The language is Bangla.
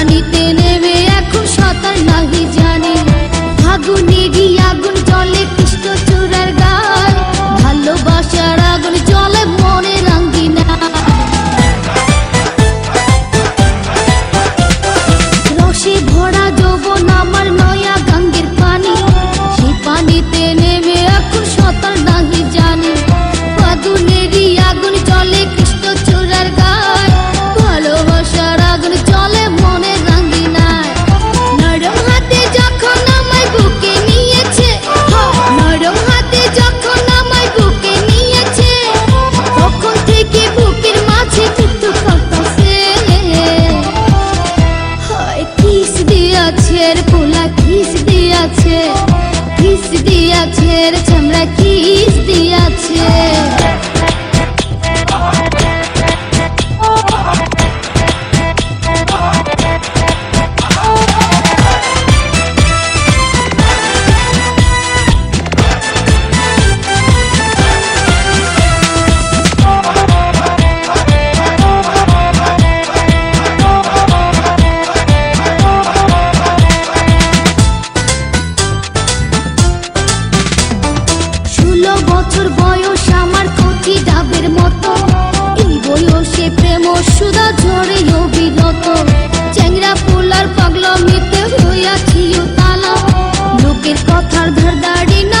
জানিতে দিয়াছে রে চামড়া কিস বছর বয়স আমার কচি ডাবের মতো। এই বয়সে প্রেম সুদা ঝরে অবিরত চ্যাংরা পোলার পাগলামিতে হইয়াছি তালা। লোকের কথার ধার দাড়ি না